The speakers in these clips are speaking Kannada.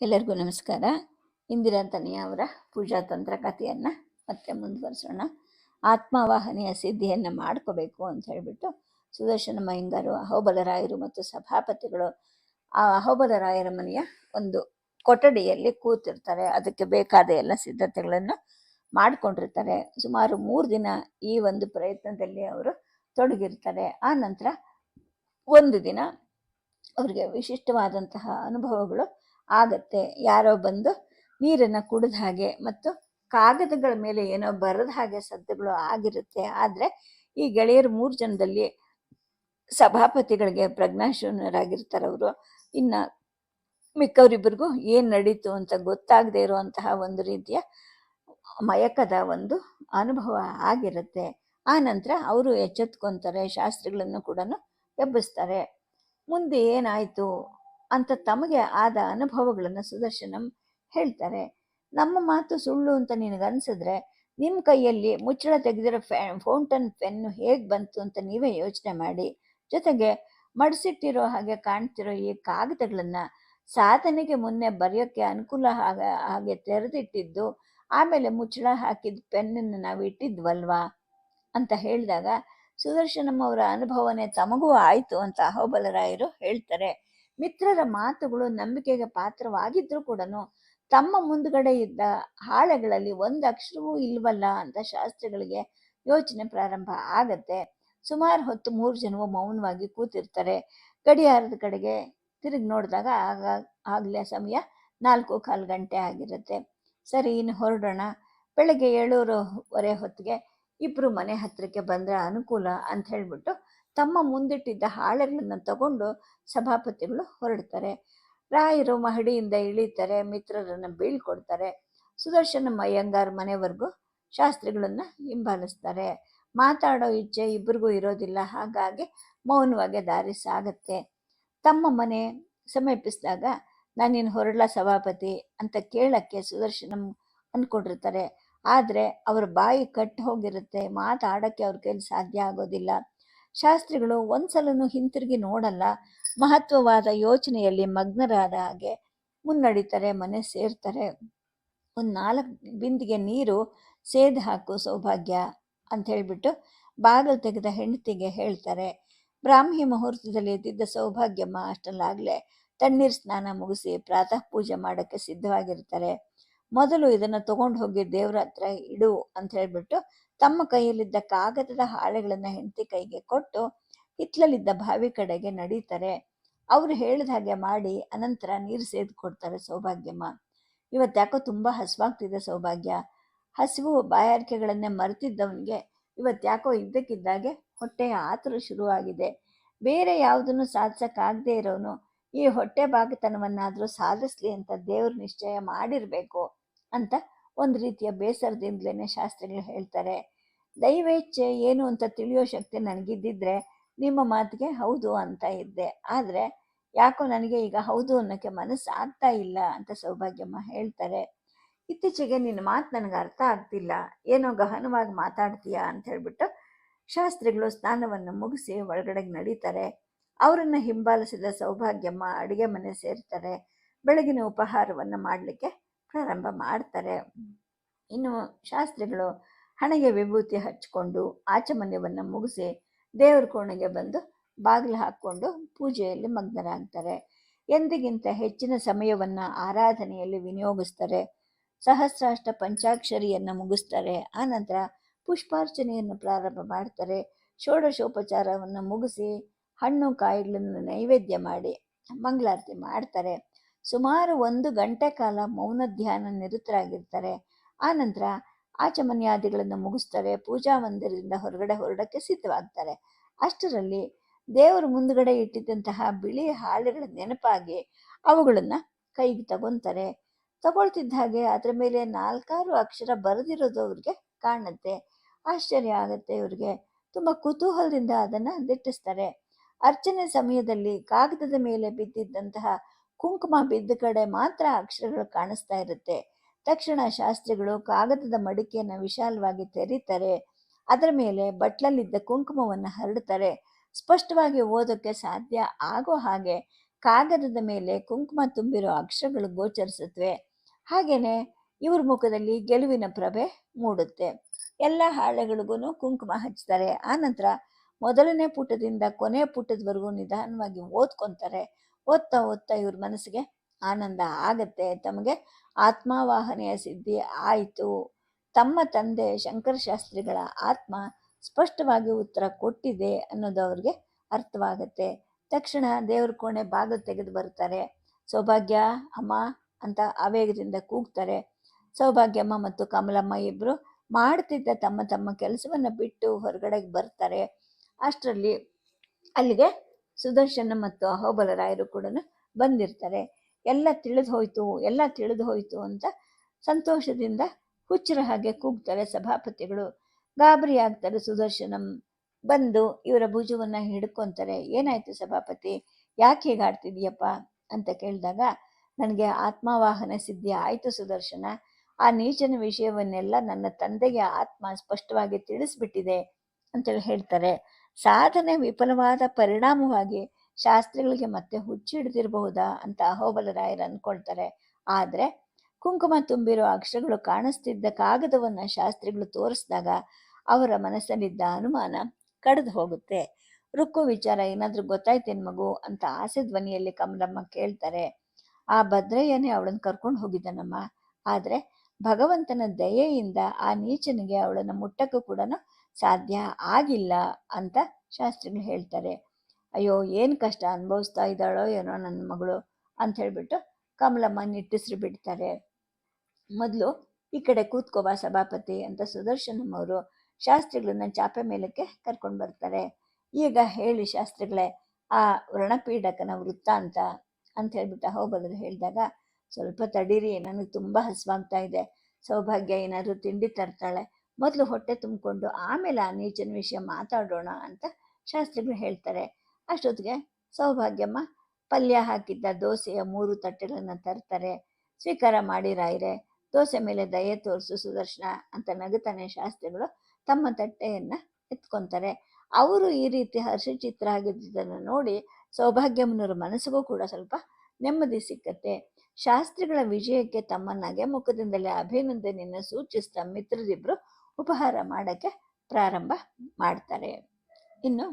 ಎಲ್ಲರಿಗೂ ನಮಸ್ಕಾರ. ಇಂದಿರಾ ತನಿಯ ಅವರ ಪೂಜಾ ತಂತ್ರ ಕಥೆಯನ್ನು ಮತ್ತೆ ಮುಂದುವರಿಸೋಣ. ಆತ್ಮವಾಹನೆಯ ಸಿದ್ಧಿಯನ್ನು ಮಾಡ್ಕೋಬೇಕು ಅಂತ ಹೇಳಿಬಿಟ್ಟು ಸುದರ್ಶನ ಮಯ್ಯಂಗಾರು ಅಹೋಬಲರಾಯರು ಮತ್ತು ಸಭಾಪತಿಗಳು ಆ ಅಹೋಬಲರಾಯರ ಮನೆಯ ಒಂದು ಕೊಠಡಿಯಲ್ಲಿ ಕೂತಿರ್ತಾರೆ. ಅದಕ್ಕೆ ಬೇಕಾದ ಎಲ್ಲ ಸಿದ್ಧತೆಗಳನ್ನು ಮಾಡಿಕೊಂಡಿರ್ತಾರೆ. ಸುಮಾರು ಮೂರು ದಿನ ಈ ಒಂದು ಪ್ರಯತ್ನದಲ್ಲಿ ಅವರು ತೊಡಗಿರ್ತಾರೆ. ಆ ನಂತರ ಒಂದು ದಿನ ಅವರಿಗೆ ವಿಶಿಷ್ಟವಾದಂತಹ ಅನುಭವಗಳು ಆಗತ್ತೆ. ಯಾರೋ ಬಂದು ನೀರನ್ನು ಕುಡಿದ ಹಾಗೆ ಮತ್ತು ಕಾಗದಗಳ ಮೇಲೆ ಏನೋ ಬರದ ಹಾಗೆ ಸದ್ದುಗಳು ಆಗಿರುತ್ತೆ. ಆದರೆ ಈ ಗೆಳೆಯರು ಮೂರು ಜನದಲ್ಲಿ ಸಭಾಪತಿಗಳಿಗೆ ಪ್ರಜ್ಞಾಶೂನ್ಯರಾಗಿರ್ತಾರೆ ಅವರು. ಇನ್ನು ಮಿಕ್ಕವರಿಬ್ಬರಿಗೂ ಏನು ನಡೀತು ಅಂತ ಗೊತ್ತಾಗದೇ ಇರುವಂತಹ ಒಂದು ರೀತಿಯ ಮಯಕದ ಒಂದು ಅನುಭವ ಆಗಿರುತ್ತೆ. ಆ ನಂತರ ಅವರು ಎಚ್ಚೆತ್ಕೊಂತಾರೆ, ಶಾಸ್ತ್ರಿಗಳನ್ನು ಕೂಡ ಎಬ್ಬಿಸ್ತಾರೆ. ಮುಂದೆ ಏನಾಯಿತು? ಅಂತ ತಮಗೆ ಆದ ಅನುಭವಗಳನ್ನು ಸುದರ್ಶನಂ ಹೇಳ್ತಾರೆ. ನಮ್ಮ ಮಾತು ಸುಳ್ಳು ಅಂತ ನಿನಗನ್ಸಿದ್ರೆ ನಿಮ್ಮ ಕೈಯಲ್ಲಿ ಮುಚ್ಚಳ ತೆಗೆದಿರೋ ಫೆ, ಫೌಂಟನ್ ಪೆನ್ನು ಹೇಗೆ ಬಂತು ಅಂತ ನೀವೇ ಯೋಚನೆ ಮಾಡಿ. ಜೊತೆಗೆ ಮಡಿಸಿಟ್ಟಿರೋ ಹಾಗೆ ಕಾಣ್ತಿರೋ ಈ ಕಾಗದಗಳನ್ನು ಸಾಧನೆಗೆ ಮುನ್ನೆ ಬರೆಯೋಕ್ಕೆ ಅನುಕೂಲ ಆಗ, ಹಾಗೆ ತೆರೆದಿಟ್ಟಿದ್ದು, ಆಮೇಲೆ ಮುಚ್ಚಳ ಹಾಕಿದ ಪೆನ್ನನ್ನು ನಾವು ಇಟ್ಟಿದ್ವಲ್ವಾ? ಅಂತ ಹೇಳಿದಾಗ ಸುದರ್ಶನಂ ಅವರ ಅನುಭವನೇ ತಮಗೂ ಆಯಿತು ಅಂತ ಅಹೋಬಲರಾಯರು ಹೇಳ್ತಾರೆ. ಮಿತ್ರರ ಮಾತುಗಳು ನಂಬಿಕೆಗೆ ಪಾತ್ರವಾಗಿದ್ರೂ ಕೂಡ ತಮ್ಮ ಮುಂದುಗಡೆ ಇದ್ದ ಹಾಳೆಗಳಲ್ಲಿ ಒಂದು ಅಕ್ಷರವೂ ಇಲ್ವಲ್ಲ ಅಂತ ಶಾಸ್ತ್ರಿಗಳಿಗೆ ಯೋಚನೆ ಪ್ರಾರಂಭ ಆಗತ್ತೆ. ಸುಮಾರು ಹೊತ್ತು ಮೂರು ಜನವು ಮೌನವಾಗಿ ಕೂತಿರ್ತಾರೆ. ಗಡಿಯಾರದ ಕಡೆಗೆ ತಿರುಗಿ ನೋಡಿದಾಗ ಆಗ ಆಗಲೇ ಸಮಯ ನಾಲ್ಕು ಕಾಲು ಗಂಟೆ ಆಗಿರುತ್ತೆ. ಸರಿ, ಇನ್ನು ಹೊರಡೋಣ. ಬೆಳಗ್ಗೆ ಏಳೂರುವರೆ ಹೊತ್ತಿಗೆ ಇಬ್ಬರು ಮನೆ ಹತ್ತಿರಕ್ಕೆ ಬಂದರೆ ಅನುಕೂಲ ಅಂತ ಹೇಳಿಬಿಟ್ಟು ತಮ್ಮ ಮುಂದಿಟ್ಟಿದ್ದ ಹಾಳೆಗಳನ್ನು ತಗೊಂಡು ಸಭಾಪತಿಗಳು ಹೊರಡ್ತಾರೆ. ರಾಯರು ಮಹಡಿಯಿಂದ ಇಳಿತಾರೆ, ಮಿತ್ರರನ್ನು ಬೀಳ್ಕೊಡ್ತಾರೆ. ಸುದರ್ಶನ ಅಯ್ಯಂಗಾರ್ ಮನೆವರೆಗೂ ಶಾಸ್ತ್ರಿಗಳನ್ನು ಹಿಂಬಾಲಿಸ್ತಾರೆ. ಮಾತಾಡೋ ಇಚ್ಛೆ ಇಬ್ಬರಿಗೂ ಇರೋದಿಲ್ಲ, ಹಾಗಾಗಿ ಮೌನವಾಗಿ ದಾರಿ ಸಾಗತ್ತೆ. ತಮ್ಮ ಮನೆ ಸಮೀಪಿಸಿದಾಗ, ನಾನಿನ್ ಹೊರಳ ಸಭಾಪತಿ ಅಂತ ಕೇಳಕ್ಕೆ ಸುದರ್ಶನ ಅಂದ್ಕೊಂಡಿರ್ತಾರೆ ಆದರೆ, ಅವ್ರ ಬಾಯಿ ಕಟ್ಟು ಹೋಗಿರುತ್ತೆ, ಮಾತಾಡೋಕ್ಕೆ ಅವ್ರ ಕೈಲಿ ಸಾಧ್ಯ ಆಗೋದಿಲ್ಲ. ಶಾಸ್ತ್ರಿಗಳು ಒಂದ್ಸಲನೂ ಹಿಂತಿರುಗಿ ನೋಡಲ್ಲ. ಮಹತ್ವವಾದ ಯೋಚನೆಯಲ್ಲಿ ಮಗ್ನರಾದ ಹಾಗೆ ಮುನ್ನಡೀತಾರೆ, ಮನೆ ಸೇರ್ತಾರೆ. ಒಂದು ನಾಲ್ಕು ಬಿಂದಿಗೆ ನೀರು ಸೇದು ಹಾಕು ಸೌಭಾಗ್ಯ ಅಂತ ಹೇಳಿಬಿಟ್ಟು ಬಾಗಿಲು ತೆಗೆದ ಹೆಂಡತಿಗೆ ಹೇಳ್ತಾರೆ. ಬ್ರಾಹ್ಮಿ ಮುಹೂರ್ತದಲ್ಲಿ ಎದ್ದಿದ್ದ ಸೌಭಾಗ್ಯಮ್ಮ ಅಷ್ಟರಲ್ಲಾಗಲೇ ತಣ್ಣೀರು ಸ್ನಾನ ಮುಗಿಸಿ ಪ್ರಾತಃ ಪೂಜೆ ಮಾಡೋಕ್ಕೆ ಸಿದ್ಧವಾಗಿರ್ತಾರೆ. ಮೊದಲು ಇದನ್ನು ತಗೊಂಡು ಹೋಗಿ ದೇವರ ಹತ್ರ ಇಡು ಅಂತ ಹೇಳ್ಬಿಟ್ಟು ತಮ್ಮ ಕೈಯಲ್ಲಿದ್ದ ಕಾಗದದ ಹಾಳೆಗಳನ್ನು ಹೆಂಡತಿ ಕೈಗೆ ಕೊಟ್ಟು ಹಿತ್ತಲಲ್ಲಿದ್ದ ಬಾವಿ ಕಡೆಗೆ ನಡೀತಾರೆ. ಅವರು ಹೇಳಿದ ಹಾಗೆ ಮಾಡಿ ಅನಂತರ ನೀರು ಸೇದು ಕೊಡ್ತಾರೆ ಸೌಭಾಗ್ಯಮ್ಮ. ಇವತ್ತು ಯಾಕೋ ತುಂಬ ಹಸಿವಾಗ್ತಿದೆ ಸೌಭಾಗ್ಯ. ಹಸಿವು ಬಾಯಾರಿಕೆಗಳನ್ನೇ ಮರೆತಿದ್ದವನಿಗೆ ಇವತ್ತು ಯಾಕೋ ಇದ್ದಕ್ಕಿದ್ದಾಗೆ ಹೊಟ್ಟೆಯ ಆತುರ ಶುರುವಾಗಿದೆ. ಬೇರೆ ಯಾವುದನ್ನು ಸಾಧಿಸೋಕ್ಕಾಗದೇ ಇರೋನು ಈ ಹೊಟ್ಟೆ ಬಾಗಿತನವನ್ನಾದರೂ ಸಾಧಿಸ್ಲಿ ಅಂತ ದೇವ್ರು ನಿಶ್ಚಯ ಮಾಡಿರಬೇಕು ಅಂತ ಒಂದು ರೀತಿಯ ಬೇಸರದಿಂದಲೇ ಶಾಸ್ತ್ರಿಗಳು ಹೇಳ್ತಾರೆ, ದೈವೇಚ್ಛೆ ಏನು ಅಂತ ತಿಳಿಯೋ ಶಕ್ತಿ ನನಗಿದ್ದಿದ್ರೆ ನಿಮ್ಮ ಮಾತಿಗೆ ಹೌದು ಅಂತ ಇದ್ದೆ. ಆದರೆ ಯಾಕೋ ನನಗೆ ಈಗ ಹೌದು ಅನ್ನೋಕ್ಕೆ ಮನಸ್ಸು ಆಗ್ತಾ ಇಲ್ಲ ಅಂತ ಸೌಭಾಗ್ಯಮ್ಮ ಹೇಳ್ತಾರೆ. ಇತ್ತೀಚೆಗೆ ನಿನ್ನ ಮಾತು ನನಗೆ ಅರ್ಥ ಆಗ್ತಿಲ್ಲ. ಏನೋ ಗಹನವಾಗಿ ಮಾತಾಡ್ತೀಯಾ ಅಂತ ಹೇಳ್ಬಿಟ್ಟು ಶಾಸ್ತ್ರಿಗಳು ಸ್ನಾನವನ್ನು ಮುಗಿಸಿ ಒಳಗಡೆಗೆ ನಡೀತಾರೆ. ಅವರನ್ನು ಹಿಂಬಾಲಿಸಿದ ಸೌಭಾಗ್ಯಮ್ಮ ಅಡುಗೆ ಮನೆ ಸೇರ್ತಾರೆ. ಬೆಳಗಿನ ಉಪಹಾರವನ್ನು ಮಾಡಲಿಕ್ಕೆ ಪ್ರಾರಂಭ ಮಾಡ್ತಾರೆ. ಇನ್ನು ಶಾಸ್ತ್ರಿಗಳು ಹಣೆಗೆ ವಿಭೂತಿ ಹಚ್ಕೊಂಡು ಆಚಮನ್ಯವನ್ನು ಮುಗಿಸಿ ದೇವ್ರ ಕೋಣೆಗೆ ಬಂದು ಬಾಗಿಲು ಹಾಕ್ಕೊಂಡು ಪೂಜೆಯಲ್ಲಿ ಮಗ್ನರಾಗ್ತಾರೆ. ಎಂದಿಗಿಂತ ಹೆಚ್ಚಿನ ಸಮಯವನ್ನು ಆರಾಧನೆಯಲ್ಲಿ ವಿನಿಯೋಗಿಸ್ತಾರೆ. ಸಹಸ್ರಾಷ್ಟ ಪಂಚಾಕ್ಷರಿಯನ್ನು ಮುಗಿಸ್ತಾರೆ. ಆನಂತರ ಪುಷ್ಪಾರ್ಚನೆಯನ್ನು ಪ್ರಾರಂಭ ಮಾಡ್ತಾರೆ. ಷೋಡಶೋಪಚಾರವನ್ನು ಮುಗಿಸಿ ಹಣ್ಣು, ಕಾಯಿಗಳನ್ನು ನೈವೇದ್ಯ ಮಾಡಿ ಮಂಗಳಾರತಿ ಮಾಡ್ತಾರೆ. ಸುಮಾರು ಒಂದು ಗಂಟೆ ಕಾಲ ಮೌನ ಧ್ಯಾನ ನಿರತರಾಗಿರ್ತಾರೆ. ಆನಂತರ ಆಚಮನ್ಯಾದಿಗಳನ್ನು ಮುಗಿಸ್ತಾರೆ, ಪೂಜಾ ಮಂದಿರದಿಂದ ಹೊರಗಡೆ ಹೊರಡಕ್ಕೆ ಸಿದ್ಧವಾಗ್ತಾರೆ. ಅಷ್ಟರಲ್ಲಿ ದೇವರು ಮುಂದುಗಡೆ ಇಟ್ಟಿದ್ದಂತಹ ಬಿಳಿ ಹಾಳೆಗಳ ನೆನಪಾಗಿ ಅವುಗಳನ್ನು ಕೈಗೆ ತಗೊತಾರೆ. ತಗೊಳ್ತಿದ್ದ ಹಾಗೆ ಅದರ ಮೇಲೆ ನಾಲ್ಕಾರು ಅಕ್ಷರ ಬರೆದಿರೋದು ಅವ್ರಿಗೆ ಕಾಣುತ್ತೆ. ಆಶ್ಚರ್ಯ ಆಗುತ್ತೆ ಇವ್ರಿಗೆ. ತುಂಬ ಕುತೂಹಲದಿಂದ ಅದನ್ನು ದಿಟ್ಟಿಸ್ತಾರೆ. ಅರ್ಚನೆ ಸಮಯದಲ್ಲಿ ಕಾಗದದ ಮೇಲೆ ಬಿದ್ದಿದ್ದಂತಹ ಕುಂಕುಮ ಬಿದ್ದ ಕಡೆ ಮಾತ್ರ ಅಕ್ಷರಗಳು ಕಾಣಿಸ್ತಾ ಇರುತ್ತೆ. ತಕ್ಷಣ ಶಾಸ್ತ್ರಿಗಳು ಕಾಗದದ ಮಡಿಕೆಯನ್ನು ವಿಶಾಲವಾಗಿ ತೆರೀತಾರೆ. ಅದರ ಮೇಲೆ ಬಟ್ಲಲ್ಲಿದ್ದ ಕುಂಕುಮವನ್ನು ಹರಡ್ತಾರೆ. ಸ್ಪಷ್ಟವಾಗಿ ಓದೋಕ್ಕೆ ಸಾಧ್ಯ ಆಗೋ ಹಾಗೆ ಕಾಗದದ ಮೇಲೆ ಕುಂಕುಮ ತುಂಬಿರೋ ಅಕ್ಷರಗಳು ಗೋಚರಿಸುತ್ತವೆ. ಹಾಗೆಯೇ ಇವ್ರ ಮುಖದಲ್ಲಿ ಗೆಲುವಿನ ಪ್ರಭೆ ಮೂಡುತ್ತೆ. ಎಲ್ಲ ಹಾಳೆಗಳಿಗೂ ಕುಂಕುಮ ಹಚ್ತಾರೆ. ಆನಂತರ ಮೊದಲನೇ ಪುಟದಿಂದ ಕೊನೆಯ ಪುಟದವರೆಗೂ ನಿಧಾನವಾಗಿ ಓದ್ಕೊಂತಾರೆ. ಓದ್ತಾ ಓದ್ತಾ ಇವ್ರ ಮನಸ್ಸಿಗೆ ಆನಂದ ಆಗತ್ತೆ. ತಮಗೆ ಆತ್ಮಾವಾಹನೆಯ ಸಿದ್ಧಿ ಆಯಿತು. ತಮ್ಮ ತಂದೆ ಶಂಕರ ಶಾಸ್ತ್ರಿಗಳ ಆತ್ಮ ಸ್ಪಷ್ಟವಾಗಿ ಉತ್ತರ ಕೊಟ್ಟಿದೆ ಅನ್ನೋದು ಅವ್ರಿಗೆ ಅರ್ಥವಾಗತ್ತೆ. ತಕ್ಷಣ ದೇವ್ರ ಕೋಣೆ ಬಾಗಿಲು ತೆಗೆದು ಬರ್ತಾರೆ ಸೌಭಾಗ್ಯ, ಅಮ್ಮ ಅಂತ ಆವೇಗದಿಂದ ಕೂಗ್ತಾರೆ. ಸೌಭಾಗ್ಯಮ್ಮ ಮತ್ತು ಕಮಲಮ್ಮ ಇಬ್ಬರು ಮಾಡ್ತಿದ್ದ ತಮ್ಮ ತಮ್ಮ ಕೆಲಸವನ್ನು ಬಿಟ್ಟು ಹೊರಗಡೆಗೆ ಬರ್ತಾರೆ. ಅಷ್ಟರಲ್ಲಿ ಅಲ್ಲಿಗೆ ಸುದರ್ಶನ ಮತ್ತು ಅಹೋಬಲರಾಯರು ಕೂಡ ಬಂದಿರ್ತಾರೆ. ಎಲ್ಲ ತಿಳಿದು ಹೋಯ್ತು, ಎಲ್ಲ ತಿಳಿದು ಹೋಯ್ತು ಅಂತ ಸಂತೋಷದಿಂದ ಹುಚ್ಚರ ಹಾಗೆ ಕೂಗ್ತಾರೆ ಸಭಾಪತಿಗಳು. ಗಾಬರಿ ಆಗ್ತಾರೆ ಸುದರ್ಶನಂ ಬಂದು ಇವರ ಭುಜವನ್ನು ಹಿಡ್ಕೊಂತಾರೆ. ಏನಾಯ್ತು ಸಭಾಪತಿ, ಯಾಕೆ ಹೀಗಾಡ್ತಿದ್ಯಪ್ಪ ಅಂತ ಕೇಳಿದಾಗ, ನನಗೆ ಆತ್ಮವಾಹನ ಸಿದ್ಧಿ ಆಯಿತು ಸುದರ್ಶನ. ಆ ನೀಚನ ವಿಷಯವನ್ನೆಲ್ಲ ನನ್ನ ತಂದೆಗೆ ಆತ್ಮ ಸ್ಪಷ್ಟವಾಗಿ ತಿಳಿಸ್ಬಿಟ್ಟಿದೆ ಅಂತೇಳಿ ಹೇಳ್ತಾರೆ. ಸಾಧನೆ ವಿಫಲವಾದ ಪರಿಣಾಮವಾಗಿ ಶಾಸ್ತ್ರಿಗಳಿಗೆ ಮತ್ತೆ ಹುಚ್ಚಿಡ್ದಿರಬಹುದಾ ಅಂತ ಅಹೋಬಲರಾಯರು ಅಂದ್ಕೊಳ್ತಾರೆ. ಆದರೆ ಕುಂಕುಮ ತುಂಬಿರೋ ಅಕ್ಷರಗಳು ಕಾಣಿಸ್ತಿದ್ದ ಕಾಗದವನ್ನ ಶಾಸ್ತ್ರಿಗಳು ತೋರಿಸಿದಾಗ ಅವರ ಮನಸ್ಸಲ್ಲಿದ್ದ ಅನುಮಾನ ಕಡಿದು ಹೋಗುತ್ತೆ. ರುಕ್ಕು ವಿಚಾರ ಏನಾದರೂ ಗೊತ್ತಾಯ್ತೇನ್ ಮಗು ಅಂತ ಆಸೆ ಧ್ವನಿಯಲ್ಲಿ ಕಮಲಮ್ಮ ಕೇಳ್ತಾರೆ. ಆ ಭದ್ರಯ್ಯನೇ ಅವಳನ್ನು ಕರ್ಕೊಂಡು ಹೋಗಿದ್ದಾನಮ್ಮ. ಆದರೆ ಭಗವಂತನ ದಯೆಯಿಂದ ಆ ನೀಚನಿಗೆ ಅವಳನ್ನು ಮುಟ್ಟಕ್ಕೂ ಕೂಡ ಸಾಧ್ಯ ಆಗಿಲ್ಲ ಅಂತ ಶಾಸ್ತ್ರಿಗಳು ಹೇಳ್ತಾರೆ. ಅಯ್ಯೋ, ಏನು ಕಷ್ಟ ಅನುಭವಿಸ್ತಾ ಇದ್ದಾಳೋ ಏನೋ ನನ್ನ ಮಗಳು ಅಂತ ಹೇಳ್ಬಿಟ್ಟು ಕಮಲಮ್ಮ ನಿಟ್ಟಿಸ್ರು ಬಿಡ್ತಾರೆ. ಮೊದಲು ಈ ಕಡೆ ಕೂತ್ಕೋಬ ಸಭಾಪತಿ ಅಂತ ಸುದರ್ಶನಂ ಅವರು ಶಾಸ್ತ್ರಿಗಳನ್ನ ಚಾಪೆ ಮೇಲಕ್ಕೆ ಕರ್ಕೊಂಡು ಬರ್ತಾರೆ. ಈಗ ಹೇಳಿ ಶಾಸ್ತ್ರಿಗಳೇ, ಆ ವ್ರಣಪೀಡಕನ ವೃತ್ತಾಂತ ಅಂತ ಹೇಳ್ಬಿಟ್ಟು ಹೋಗ್ಬದ್ರು ಹೇಳಿದಾಗ, ಸ್ವಲ್ಪ ತಡೀರಿ, ನನಗೆ ತುಂಬ ಹಸುವಾಗ್ತಾ ಇದೆ. ಸೌಭಾಗ್ಯ ಏನಾದರೂ ತಿಂಡಿ ತರ್ತಾಳೆ. ಮೊದಲು ಹೊಟ್ಟೆ ತುಂಬಿಕೊಂಡು ಆಮೇಲೆ ಆ ನೀಚನ ವಿಷಯ ಮಾತಾಡೋಣ ಅಂತ ಶಾಸ್ತ್ರಿಗಳು ಹೇಳ್ತಾರೆ. ಅಷ್ಟೊತ್ತಿಗೆ ಸೌಭಾಗ್ಯಮ್ಮ ಪಲ್ಯ ಹಾಕಿದ್ದ ದೋಸೆಯ ಮೂರು ತಟ್ಟೆಗಳನ್ನು ತರ್ತಾರೆ. ಸ್ವೀಕಾರ ಮಾಡಿ ರಾಯ್ರೆ, ದೋಸೆ ಮೇಲೆ ದಯೆ ತೋರಿಸು ಸುದರ್ಶನ ಅಂತ ನಗುತ್ತಾನೆ ಶಾಸ್ತ್ರಿಗಳು ತಮ್ಮ ತಟ್ಟೆಯನ್ನು ಎತ್ಕೊತಾರೆ. ಅವರು ಈ ರೀತಿ ಹರ್ಷಚಿತ್ರ ಆಗಿದ್ದನ್ನು ನೋಡಿ ಸೌಭಾಗ್ಯಮ್ಮನವರ ಮನಸ್ಸಿಗೂ ಕೂಡ ಸ್ವಲ್ಪ ನೆಮ್ಮದಿ ಸಿಕ್ಕತ್ತೆ. ಶಾಸ್ತ್ರಿಗಳ ವಿಜಯಕ್ಕೆ ತಮ್ಮ ನಗೆ ಮುಖದಿಂದಲೇ ಅಭಿನಂದನೆಯನ್ನು ಸೂಚಿಸ್ತಾ ಮಿತ್ರರಿಬ್ಬರು ಉಪಹಾರ ಮಾಡೋಕ್ಕೆ ಪ್ರಾರಂಭ ಮಾಡ್ತಾರೆ. ಇನ್ನು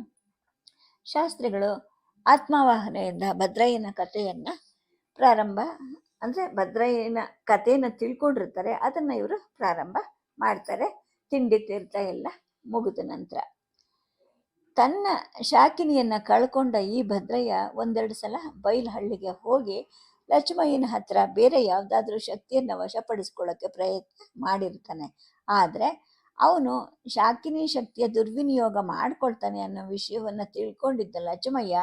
ಶಾಸ್ತ್ರಿಗಳು ಆತ್ಮವಾಹನೆಯಿಂದ ಭದ್ರಯ್ಯನ ಕಥೆಯನ್ನು ಪ್ರಾರಂಭ ಅಂದರೆ ಭದ್ರಯ್ಯನ ಕಥೆಯನ್ನು ತಿಳ್ಕೊಂಡಿರ್ತಾರೆ, ಅದನ್ನು ಇವರು ಪ್ರಾರಂಭ ಮಾಡ್ತಾರೆ. ತಿಂಡಿ ತೀರ್ಥ ಎಲ್ಲ ಮುಗಿದ ನಂತರ. ತನ್ನ ಶಾಕಿನಿಯನ್ನ ಕಳ್ಕೊಂಡ ಈ ಭದ್ರಯ್ಯ ಒಂದೆರಡು ಸಲ ಬೈಲಹಳ್ಳಿಗೆ ಹೋಗಿ ಲಕ್ಷ್ಮಯ್ಯನ ಹತ್ರ ಬೇರೆ ಯಾವುದಾದ್ರೂ ಶಕ್ತಿಯನ್ನು ವಶಪಡಿಸ್ಕೊಳ್ಳೋಕ್ಕೆ ಪ್ರಯತ್ನ ಮಾಡಿರ್ತಾನೆ. ಆದರೆ ಅವನು ಶಾಕಿನಿ ಶಕ್ತಿಯ ದುರ್ವಿನಿಯೋಗ ಮಾಡ್ಕೊಳ್ತಾನೆ ಅನ್ನೋ ವಿಷಯವನ್ನು ತಿಳ್ಕೊಂಡಿದ್ದ ಲಕ್ಷ್ಮಯ್ಯ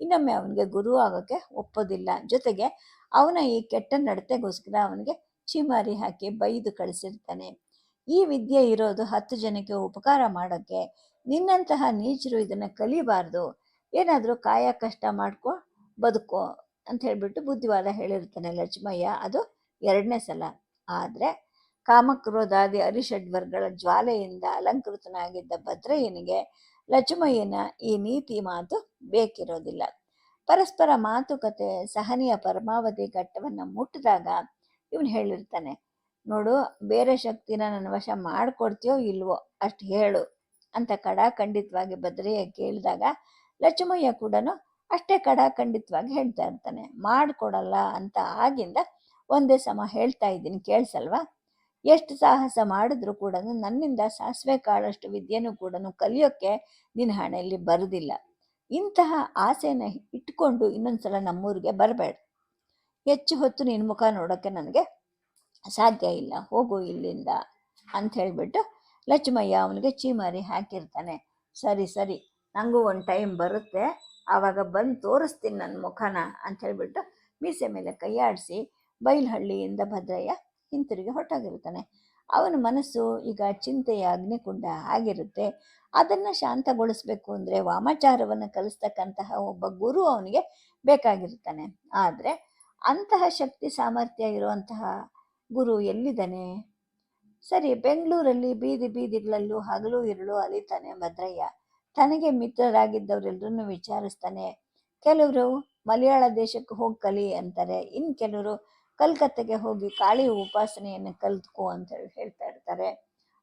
ಇನ್ನೊಮ್ಮೆ ಅವನಿಗೆ ಗುರು ಆಗೋಕ್ಕೆ ಒಪ್ಪೋದಿಲ್ಲ. ಜೊತೆಗೆ ಅವನ ಈ ಕೆಟ್ಟ ನಡತೆಗೋಸ್ಕರ ಅವನಿಗೆ ಚಿಮಾರಿ ಹಾಕಿ ಬೈದು ಕಳಿಸಿರ್ತಾನೆ. ಈ ವಿದ್ಯೆ ಇರೋದು ಹತ್ತು ಜನಕ್ಕೆ ಉಪಕಾರ ಮಾಡೋಕ್ಕೆ ನಿನ್ನಂತಹ ನೀಚರು ಇದನ್ನು ಕಲಿಬಾರ್ದು. ಏನಾದರೂ ಕಾಯ ಕಷ್ಟ ಮಾಡ್ಕೊ, ಬದುಕು ಅಂತ ಹೇಳ್ಬಿಟ್ಟು ಬುದ್ಧಿವಾದ ಹೇಳಿರ್ತಾನೆ ಲಕ್ಷ್ಮಯ್ಯ ಅದು ಎರಡನೇ ಸಲ. ಆದರೆ ಕಾಮಕ್ರೋಧಾದಿ ಅರಿಷಡ್ವರ್ಗಳ ಜ್ವಾಲೆಯಿಂದ ಅಲಂಕೃತನಾಗಿದ್ದ ಭದ್ರಯ್ಯನಿಗೆ ಲಕ್ಷ್ಮಯ್ಯನ ಈ ನೀತಿ ಮಾತು ಬೇಕಿರೋದಿಲ್ಲ. ಪರಸ್ಪರ ಮಾತುಕತೆ ಸಹನೀಯ ಪರಮಾವಧಿ ಘಟ್ಟವನ್ನು ಮುಟ್ಟಿದಾಗ ಇವನು ಹೇಳಿರ್ತಾನೆ, ನೋಡು, ಬೇರೆ ಶಕ್ತಿನ ನನ್ನ ವಶ ಮಾಡಿಕೊಡ್ತೀಯೋ ಇಲ್ವೋ ಅಷ್ಟು ಹೇಳು ಅಂತ ಕಡಾಖಂಡಿತವಾಗಿ ಭದ್ರಯ್ಯ ಕೇಳಿದಾಗ ಲಕ್ಷ್ಮಯ್ಯ ಕೂಡ ಅಷ್ಟೇ ಕಡಾಖಂಡಿತವಾಗಿ ಹೇಳ್ತಾ ಇರ್ತಾನೆ, ಮಾಡಿಕೊಡಲ್ಲ ಅಂತ ಆಗಿಂದ ಒಂದೇ ಸಮ ಹೇಳ್ತಾ ಇದ್ದೀನಿ, ಕೇಳಿಸಲ್ವಾ? ಎಷ್ಟು ಸಾಹಸ ಮಾಡಿದ್ರು ಕೂಡ ನನ್ನಿಂದ ಸಾಸಿವೆ ಕಾಳಷ್ಟು ವಿದ್ಯೆನೂ ಕೂಡ ಕಲಿಯೋಕ್ಕೆ ನಿನ್ನ ಹಣೆಯಲ್ಲಿ ಬರೋದಿಲ್ಲ. ಇಂತಹ ಆಸೆನ ಇಟ್ಕೊಂಡು ಇನ್ನೊಂದ್ಸಲ ನಮ್ಮೂರಿಗೆ ಬರಬೇಡ. ಹೆಚ್ಚು ಹೊತ್ತು ನಿನ್ನ ಮುಖ ನೋಡೋಕ್ಕೆ ನನಗೆ ಸಾಧ್ಯ ಇಲ್ಲ. ಹೋಗು ಇಲ್ಲಿಂದ ಅಂತ ಹೇಳಿಬಿಟ್ಟು ಲಕ್ಷ್ಮಯ್ಯ ಅವನಿಗೆ ಚೀಮಾರಿ ಹಾಕಿರ್ತಾನೆ. ಸರಿ ಸರಿ ನನಗೂ ಒಂದು ಟೈಮ್ ಬರುತ್ತೆ. ಆವಾಗ ಬಂದು ತೋರಿಸ್ತೀನಿ ನನ್ನ ಮುಖನ ಅಂತ ಹೇಳಿಬಿಟ್ಟು ಮೀಸೆ ಮೇಲೆ ಕೈಯಾಡಿಸಿ ಬೈಲ್ಹಳ್ಳಿಯಿಂದ ಭದ್ರಯ್ಯ ಹಿಂತಿರುಗಿ ಹೊರಟಾಗಿರ್ತಾನೆ. ಅವನ ಮನಸ್ಸು ಈಗ ಚಿಂತೆಯ ಅಗ್ನಿಕುಂಡ ಆಗಿರುತ್ತೆ. ಅದನ್ನು ಶಾಂತಗೊಳಿಸ್ಬೇಕು ಅಂದರೆ ವಾಮಾಚಾರವನ್ನು ಕಲಿಸ್ತಕ್ಕಂತಹ ಒಬ್ಬ ಗುರು ಅವನಿಗೆ ಬೇಕಾಗಿರ್ತಾನೆ. ಆದರೆ ಅಂತಹ ಶಕ್ತಿ ಸಾಮರ್ಥ್ಯ ಇರುವಂತಹ ಗುರು ಎಲ್ಲಿದ್ದಾನೆ? ಸರಿ, ಬೆಂಗಳೂರಲ್ಲಿ ಬೀದಿ ಬೀದಿಗಳಲ್ಲೂ ಹಗಲು ಇರಳು ಅಲಿತಾನೆ ಭದ್ರಯ್ಯ. ತನಗೆ ಮಿತ್ರರಾಗಿದ್ದವರೆಲ್ಲರನ್ನು ವಿಚಾರಿಸ್ತಾನೆ. ಕೆಲವರು ಮಲಯಾಳ ದೇಶಕ್ಕೆ ಹೋಗಿ ಕಲಿ ಅಂತಾರೆ. ಇನ್ನು ಕೆಲವರು ಕಲ್ಕತ್ತೆಗೆ ಹೋಗಿ ಕಾಳಿ ಉಪಾಸನೆಯನ್ನು ಕಲ್ತ್ಕೋ ಅಂತ ಹೇಳಿ ಹೇಳ್ತಾ ಇರ್ತಾರೆ.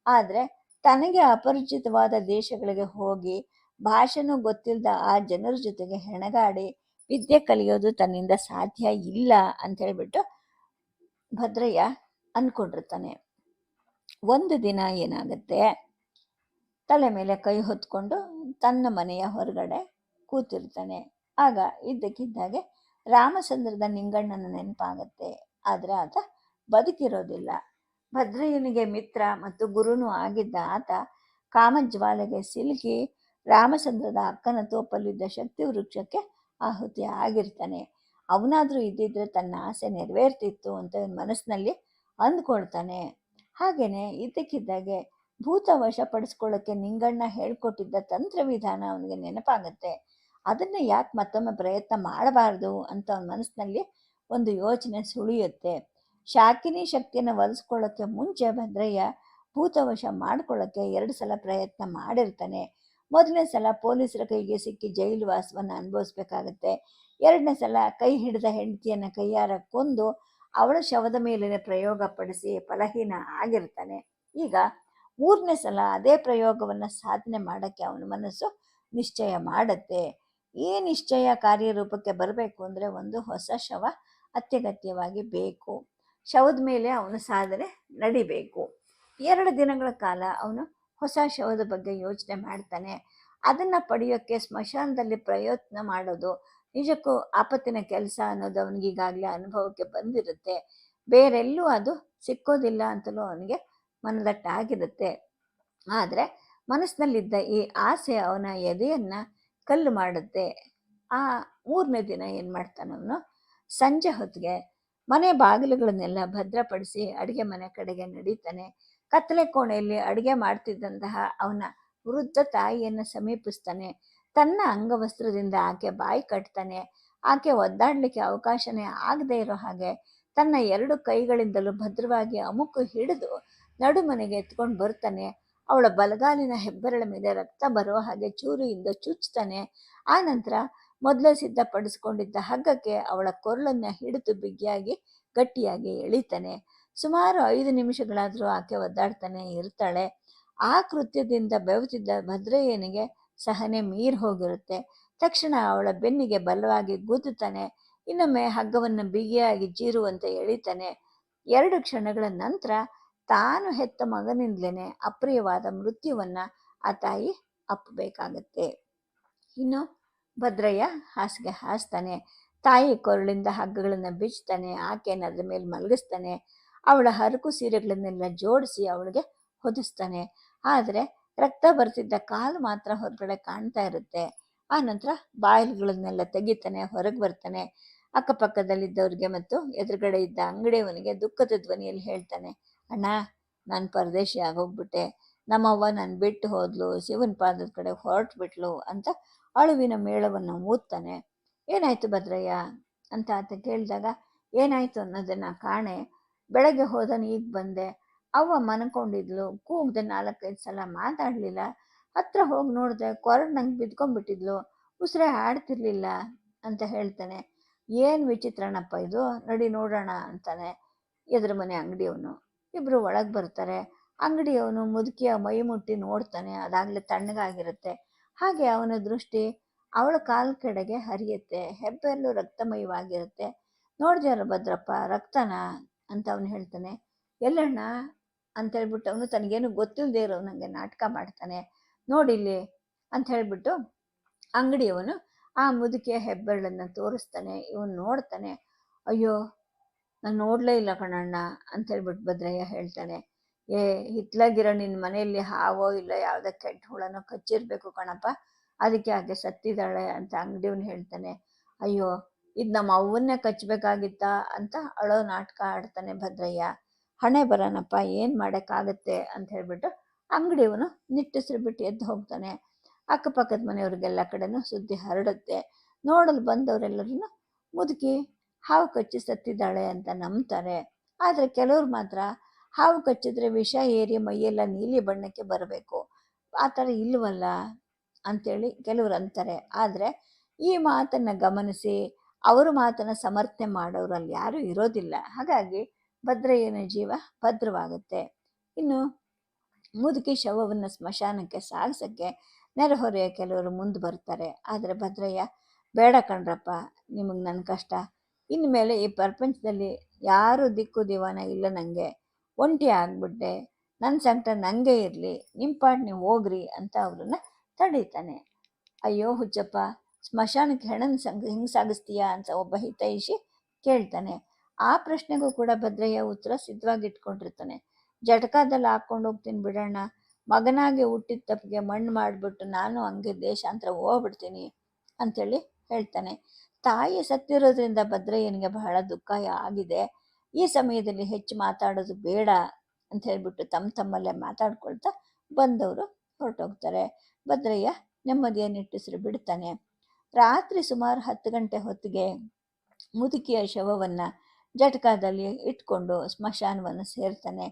ಆದರೆ ತನಗೆ ಅಪರಿಚಿತವಾದ ದೇಶಗಳಿಗೆ ಹೋಗಿ ಭಾಷೆನೂ ಗೊತ್ತಿಲ್ಲದ ಆ ಜನರ ಜೊತೆಗೆ ಹೆಣಗಾಡಿ ವಿದ್ಯೆ ಕಲಿಯೋದು ತನ್ನಿಂದ ಸಾಧ್ಯ ಇಲ್ಲ ಅಂತ ಹೇಳ್ಬಿಟ್ಟು ಭದ್ರಯ್ಯ ಅನ್ಕೊಂಡಿರ್ತಾನೆ. ಒಂದು ದಿನ ಏನಾಗುತ್ತೆ? ತಲೆ ಮೇಲೆ ಕೈ ಹೊತ್ಕೊಂಡು ತನ್ನ ಮನೆಯ ಹೊರಗಡೆ ಕೂತಿರ್ತಾನೆ. ಆಗ ಇದ್ದಕ್ಕಿದ್ದಾಗೆ ರಾಮಚಂದ್ರದ ನಿಂಗಣ್ಣನ ನೆನಪಾಗತ್ತೆ. ಆದರೆ ಆತ ಬದುಕಿರೋದಿಲ್ಲ. ಭದ್ರಯ್ಯನಿಗೆ ಮಿತ್ರ ಮತ್ತು ಗುರುನೂ ಆಗಿದ್ದ ಆತ ಕಾಮಜ್ವಾಲೆಗೆ ಸಿಲುಕಿ ರಾಮಚಂದ್ರದ ಅಕ್ಕನ ತೋಪಲ್ಲಿದ್ದ ಶಕ್ತಿ ವೃಕ್ಷಕ್ಕೆ ಆಹುತಿ ಆಗಿರ್ತಾನೆ. ಅವನಾದರೂ ಇದ್ದಿದ್ರೆ ತನ್ನ ಆಸೆ ನೆರವೇರ್ತಿತ್ತು ಅಂತ ಮನಸ್ಸಿನಲ್ಲಿ ಅಂದ್ಕೊಳ್ತಾನೆ. ಹಾಗೇನೆ ಇದ್ದಕ್ಕಿದ್ದಾಗೆ ಭೂತ ವಶಪಡಿಸ್ಕೊಳ್ಳೋಕ್ಕೆ ನಿಂಗಣ್ಣ ಹೇಳ್ಕೊಟ್ಟಿದ್ದ ತಂತ್ರವಿಧಾನ ಅವನಿಗೆ ನೆನಪಾಗುತ್ತೆ. ಅದನ್ನು ಯಾಕೆ ಮತ್ತೊಮ್ಮೆ ಪ್ರಯತ್ನ ಮಾಡಬಾರ್ದು ಅಂತ ಅವನ ಮನಸ್ಸಿನಲ್ಲಿ ಒಂದು ಯೋಚನೆ ಸುಳಿಯುತ್ತೆ. ಶಾಕಿನಿ ಶಕ್ತಿಯನ್ನು ಒಲಿಸ್ಕೊಳ್ಳೋಕ್ಕೆ ಮುಂಚೆ ಭದ್ರಯ್ಯ ಭೂತವಶ ಮಾಡ್ಕೊಳ್ಳೋಕ್ಕೆ ಎರಡು ಸಲ ಪ್ರಯತ್ನ ಮಾಡಿರ್ತಾನೆ. ಮೊದಲನೇ ಸಲ ಪೊಲೀಸರ ಕೈಗೆ ಸಿಕ್ಕಿ ಜೈಲು ವಾಸವನ್ನು ಅನುಭವಿಸ್ಬೇಕಾಗತ್ತೆ. ಎರಡನೇ ಸಲ ಕೈ ಹಿಡಿದ ಹೆಂಡತಿಯನ್ನು ಕೈಯಾರ ಕೊಂದು ಅವಳ ಶವದ ಮೇಲಿನ ಪ್ರಯೋಗ ಪಡಿಸಿ ಫಲಹೀನ ಆಗಿರ್ತಾನೆ. ಈಗ ಮೂರನೇ ಸಲ ಅದೇ ಪ್ರಯೋಗವನ್ನು ಸಾಧನೆ ಮಾಡೋಕ್ಕೆ ಅವನ ಮನಸ್ಸು ನಿಶ್ಚಯ ಮಾಡುತ್ತೆ. ಈ ನಿಶ್ಚಯ ಕಾರ್ಯರೂಪಕ್ಕೆ ಬರಬೇಕು ಅಂದರೆ ಒಂದು ಹೊಸ ಶವ ಅತ್ಯಗತ್ಯವಾಗಿ ಬೇಕು. ಶವದ ಮೇಲೆ ಅವನ ಸಾಧನೆ ನಡಿಬೇಕು. ಎರಡು ದಿನಗಳ ಕಾಲ ಅವನು ಹೊಸ ಶವದ ಬಗ್ಗೆ ಯೋಚನೆ ಮಾಡ್ತಾನೆ. ಅದನ್ನು ಪಡೆಯೋಕ್ಕೆ ಸ್ಮಶಾನದಲ್ಲಿ ಪ್ರಯತ್ನ ಮಾಡೋದು ನಿಜಕ್ಕೂ ಆಪತ್ತಿನ ಕೆಲಸ ಅನ್ನೋದು ಅವನಿಗೀಗಾಗಲೇ ಅನುಭವಕ್ಕೆ ಬಂದಿರುತ್ತೆ. ಬೇರೆಲ್ಲೂ ಅದು ಸಿಕ್ಕೋದಿಲ್ಲ ಅಂತಲೂ ಅವನಿಗೆ ಮನದಟ್ಟಾಗಿರುತ್ತೆ. ಆದರೆ ಮನಸ್ಸಿನಲ್ಲಿದ್ದ ಈ ಆಸೆ ಅವನ ಎದೆಯನ್ನು ಕಲ್ಲು ಮಾಡುತ್ತೆ. ಆ ಮೂರನೇ ದಿನ ಏನು ಮಾಡ್ತಾನೆ ಅವನು ಸಂಜೆ ಹೊತ್ತಿಗೆ ಮನೆ ಬಾಗಿಲುಗಳನ್ನೆಲ್ಲ ಭದ್ರಪಡಿಸಿ ಅಡುಗೆ ಮನೆ ಕಡೆಗೆ ನಡೀತಾನೆ. ಕತ್ತಲೆ ಕೋಣೆಯಲ್ಲಿ ಅಡುಗೆ ಮಾಡ್ತಿದ್ದಂತಹ ಅವನ ವೃದ್ಧ ತಾಯಿಯನ್ನು ಸಮೀಪಿಸ್ತಾನೆ. ತನ್ನ ಅಂಗವಸ್ತ್ರದಿಂದ ಆಕೆ ಬಾಯಿ ಕಟ್ತಾನೆ. ಆಕೆ ಒದ್ದಾಡಲಿಕ್ಕೆ ಅವಕಾಶನೇ ಆಗದೇ ಇರೋ ಹಾಗೆ ತನ್ನ ಎರಡು ಕೈಗಳಿಂದಲೂ ಭದ್ರವಾಗಿ ಅಮುಕು ಹಿಡಿದು ನಡುಮನೆಗೆ ಎತ್ಕೊಂಡು ಬರ್ತಾನೆ. ಅವಳ ಬಲಗಾಲಿನ ಹೆಬ್ಬೆರಳ ಮೇಲೆ ರಕ್ತ ಬರೋ ಹಾಗೆ ಚೂರಿಯಿಂದ ಚುಚ್ತಾನೆ. ಆ ನಂತರ ಮೊದಲೇ ಸಿದ್ಧಪಡಿಸಿಕೊಂಡಿದ್ದ ಹಗ್ಗಕ್ಕೆ ಅವಳ ಕೊರಳನ್ನು ಹಿಡಿದು ಬಿಗಿಯಾಗಿ ಗಟ್ಟಿಯಾಗಿ ಎಳಿತಾನೆ. ಸುಮಾರು ಐದು ನಿಮಿಷಗಳಾದರೂ ಆಕೆ ಒದ್ದಾಡ್ತಾನೆ, ಇರ್ತಾಳೆ. ಆ ಕೃತ್ಯದಿಂದ ಬೆವತಿದ್ದ ಭದ್ರಯ್ಯನಿಗೆ ಸಹನೆ ಮೀರಿ ಹೋಗಿರುತ್ತೆ. ತಕ್ಷಣ ಅವಳ ಬೆನ್ನಿಗೆ ಬಲವಾಗಿ ಗುದ್ದುತ್ತಾನೆ. ಇನ್ನೊಮ್ಮೆ ಹಗ್ಗವನ್ನು ಬಿಗಿಯಾಗಿ ಜೀರುವಂತೆ ಎಳಿತಾನೆ. ಎರಡು ಕ್ಷಣಗಳ ನಂತರ ತಾನು ಹೆತ್ತ ಮಗನಿಂದಲೇ ಅಪ್ರಿಯವಾದ ಮೃತ್ಯುವನ್ನ ಆ ತಾಯಿ ಅಪ್ಪಬೇಕಾಗತ್ತೆ. ಇನ್ನು ಭದ್ರಯ್ಯ ಹಾಸಿಗೆ ಹಾಸ್ತಾನೆ. ತಾಯಿ ಕೊರಳಿಂದ ಹಗ್ಗಗಳನ್ನು ಬಿಚ್ಚುತ್ತಾನೆ ಆಕೆಯನ್ನು ಅದ್ರ ಮೇಲೆ ಮಲಗಿಸ್ತಾನೆ. ಅವಳ ಹರಕು ಸೀರೆಗಳನ್ನೆಲ್ಲ ಜೋಡಿಸಿ ಅವಳಿಗೆ ಹೊದಿಸ್ತಾನೆ. ಆದರೆ ರಕ್ತ ಬರ್ತಿದ್ದ ಕಾಲು ಮಾತ್ರ ಹೊರಗಡೆ ಕಾಣ್ತಾ ಇರುತ್ತೆ. ಆ ನಂತರ ಬಾಯಿಲ್ಗಳನ್ನೆಲ್ಲ ತೆಗಿತಾನೆ, ಹೊರಗೆ ಬರ್ತಾನೆ. ಅಕ್ಕಪಕ್ಕದಲ್ಲಿದ್ದವ್ರಿಗೆ ಮತ್ತು ಎದುರುಗಡೆ ಇದ್ದ ಅಂಗಡಿಯವನಿಗೆ ದುಃಖದ ಧ್ವನಿಯಲ್ಲಿ ಹೇಳ್ತಾನೆ, ಅಣ್ಣ, ನಾನು ಪರದೇಶಿ ಆಗೋಗ್ಬಿಟ್ಟೆ. ನಮ್ಮವ್ವ ನಾನು ಬಿಟ್ಟು ಹೋದ್ಲು. ಶಿವನ ಪಾದದ ಕಡೆ ಹೊರಟ್ಬಿಟ್ಲು ಅಂತ ಅಳುವಿನ ಮೇಳವನ್ನು ಊದ್ತಾನೆ ಏನಾಯ್ತು ಭದ್ರಯ್ಯ? ಅಂತ ಆತ ಕೇಳಿದಾಗ, ಏನಾಯ್ತು ಅನ್ನೋದನ್ನು ಕಾಣೆ. ಬೆಳಗ್ಗೆ ಹೋದನು, ಈಗ ಬಂದೆ. ಅವ್ವ ಮನ್ಕೊಂಡಿದ್ಲು. ಕೂಗ್ದೆ ನಾಲ್ಕೈದು ಸಲ ಮಾತಾಡಲಿಲ್ಲ. ಹತ್ರ ಹೋಗಿ ನೋಡಿದೆ ಕೊರಡು ನಂಗೆ ಬಿದ್ಕೊಂಡ್ಬಿಟ್ಟಿದ್ಲು. ಉಸಿರೇ ಆಡ್ತಿರ್ಲಿಲ್ಲ ಅಂತ ಹೇಳ್ತಾನೆ. ಏನು ವಿಚಿತ್ರನಪ್ಪ ಇದು? ನಡಿ ನೋಡೋಣ ಅಂತಾನೆ ಎದುರು ಮನೆ ಅಂಗಡಿಯವನು. ಇಬ್ಬರು ಒಳಗೆ ಬರ್ತಾರೆ. ಅಂಗಡಿಯವನು ಮುದುಕಿಯ ಮೈ ಮುಟ್ಟಿ ನೋಡ್ತಾನೆ. ಅದಾಗಲೇ ತಣ್ಣಗಾಗಿರುತ್ತೆ. ಹಾಗೆ ಅವನ ದೃಷ್ಟಿ ಅವಳ ಕಾಲ್ ಕಡೆಗೆ ಹರಿಯುತ್ತೆ. ಹೆಬ್ಬೆರಳು ರಕ್ತಮಯವಾಗಿರುತ್ತೆ. ನೋಡ್ದ್ಯಾರ ಭದ್ರಪ್ಪ, ರಕ್ತನ ಅಂತ ಅವನು ಹೇಳ್ತಾನೆ. ಎಲ್ಲಣ್ಣ ಅಂತ ಹೇಳ್ಬಿಟ್ಟು ಅವನು ತನಗೇನು ಗೊತ್ತಿಲ್ಲದೆ ಇರೋ ನನಗೆ ನಾಟಕ ಮಾಡ್ತಾನೆ. ನೋಡಿಲ್ಲಿ ಅಂತ ಹೇಳ್ಬಿಟ್ಟು ಅಂಗಡಿಯವನು ಆ ಮುದುಕಿಯ ಹೆಬ್ಬೆರಳನ್ನು ತೋರಿಸ್ತಾನೆ. ಇವನು ನೋಡ್ತಾನೆ. ಅಯ್ಯೋ, ನಾನು ನೋಡಲೇ ಇಲ್ಲ ಕಣಣ್ಣ ಅಂತ ಹೇಳ್ಬಿಟ್ಟು ಭದ್ರಯ್ಯ ಹೇಳ್ತಾನೆ. ಏ, ಹಿತ್ಲಾಗಿರೋ ನಿನ್ನ ಮನೆಯಲ್ಲಿ ಹಾವೋ ಇಲ್ಲ ಯಾವುದೇ ಕೆಟ್ಟ ಹುಳನೋ ಕಚ್ಚಿರ್ಬೇಕು ಕಣಪ್ಪ. ಅದಕ್ಕೆ ಹಾಗೆ ಸತ್ತಿದ್ದಾಳೆ ಅಂತ ಅಂಗಡಿಯವನು ಹೇಳ್ತಾನೆ. ಅಯ್ಯೋ, ಇದು ನಮ್ಮ ಅವ್ವನ್ನೇ ಕಚ್ಚಬೇಕಾಗಿತ್ತಾ ಅಂತ ಅಳೋ ನಾಟಕ ಆಡ್ತಾನೆ ಭದ್ರಯ್ಯ. ಹಣೆ ಬರೋಣಪ್ಪ, ಏನು ಮಾಡೋಕ್ಕಾಗತ್ತೆ ಅಂತ ಹೇಳ್ಬಿಟ್ಟು ಅಂಗಡಿಯವನು ನಿಟ್ಟುಸಿರು ಬಿಟ್ಟು ಎದ್ದು ಹೋಗ್ತಾನೆ. ಅಕ್ಕಪಕ್ಕದ ಮನೆಯವ್ರಿಗೆಲ್ಲ ಕಡೆನೂ ಸುದ್ದಿ ಹರಡುತ್ತೆ. ನೋಡಲು ಬಂದವರೆಲ್ಲರೂ ಮುದುಕಿ ಹಾವು ಕಚ್ಚಿ ಸತ್ತಿದ್ದಾಳೆ ಅಂತ ನಂಬ್ತಾರೆ. ಆದರೆ ಕೆಲವ್ರು ಮಾತ್ರ ಹಾವು ಕಚ್ಚಿದ್ರೆ ವಿಷ ಏರಿ ಮೈಯೆಲ್ಲ ನೀಲಿ ಬಣ್ಣಕ್ಕೆ ಬರಬೇಕು. ಆ ಥರ ಇಲ್ವಲ್ಲ? ಅಂಥೇಳಿ ಕೆಲವರು ಅಂತಾರೆ. ಆದರೆ ಈ ಮಾತನ್ನು ಗಮನಿಸಿ ಅವರು ಮಾತನ್ನು ಸಮರ್ಥನೆ ಮಾಡೋರು ಅಲ್ಲಿ ಯಾರೂ ಇರೋದಿಲ್ಲ. ಹಾಗಾಗಿ ಭದ್ರಯ್ಯನ ಜೀವ ಭದ್ರವಾಗುತ್ತೆ. ಇನ್ನು ಮುದುಕಿ ಶವವನ್ನು ಸ್ಮಶಾನಕ್ಕೆ ಸಾಗಿಸೋಕ್ಕೆ ನೆರೆಹೊರೆಯ ಕೆಲವರು ಮುಂದೆ ಬರ್ತಾರೆ. ಆದರೆ ಭದ್ರಯ್ಯ, ಬೇಡ ಕಣ್ರಪ್ಪ, ನಿಮಗೆ ನನ್ನ ಕಷ್ಟ. ಇನ್ಮೇಲೆ ಈ ಪ್ರಪಂಚದಲ್ಲಿ ಯಾರು ದಿಕ್ಕು ದಿವಾನ ಇಲ್ಲ ನನಗೆ ಒಂಟಿ ಆಗ್ಬಿಟ್ಟೆ ನನ್ನ ಸಂಕಟ ನನಗೆ ಇರಲಿ ನಿಮ್ಮ ಪಾಡ್ ನೀವು ಹೋಗ್ರಿ ಅಂತ ಅವ್ರನ್ನ ತಡೀತಾನೆ. ಅಯ್ಯೋ ಹುಚ್ಚಪ್ಪ ಸ್ಮಶಾನಕ್ಕೆ ಹೆಣನ ಸಂಗ ಹಿಂಗೆ ಸಾಗಿಸ್ತೀಯಾ ಅಂತ ಒಬ್ಬ ಹಿತೈಷಿ ಕೇಳ್ತಾನೆ. ಆ ಪ್ರಶ್ನೆಗೂ ಕೂಡ ಭದ್ರಯ್ಯ ಉತ್ತರ ಸಿದ್ಧವಾಗಿಟ್ಕೊಂಡಿರ್ತಾನೆ. ಜಟಕಾದಲ್ಲಿ ಹಾಕ್ಕೊಂಡು ಹೋಗ್ತೀನಿ ಬಿಡೋಣ ಮಗನಾಗೆ ಹುಟ್ಟಿದ ತಪ್ಪಿಗೆ ಮಣ್ಣು ಮಾಡಿಬಿಟ್ಟು ನಾನು ಹಂಗೆ ದೇಶಾಂತರ ಹೋಗ್ಬಿಡ್ತೀನಿ ಅಂಥೇಳಿ ಹೇಳ್ತಾನೆ. ತಾಯಿ ಸತ್ತಿರೋದ್ರಿಂದ ಭದ್ರಯ್ಯನಿಗೆ ಬಹಳ ದುಃಖ ಆಗಿದೆ. ಈ ಸಮಯದಲ್ಲಿ ಹೆಚ್ಚು ಮಾತಾಡೋದು ಬೇಡ ಅಂತ ಹೇಳ್ಬಿಟ್ಟು ತಮ್ಮ ತಮ್ಮಲ್ಲೇ ಮಾತಾಡ್ಕೊಳ್ತಾ ಬಂದವರು ಹೊರಟೋಗ್ತಾರೆ. ಭದ್ರಯ್ಯ ನೆಮ್ಮದಿಯ ನಿಟ್ಟಿಸಿರು ಬಿಡ್ತಾನೆ. ರಾತ್ರಿ ಸುಮಾರು ಹತ್ತು ಗಂಟೆ ಹೊತ್ತಿಗೆ ಮುದುಕಿಯ ಶವವನ್ನು ಜಟಕಾದಲ್ಲಿ ಇಟ್ಕೊಂಡು ಸ್ಮಶಾನವನ್ನು ಸೇರ್ತಾನೆ.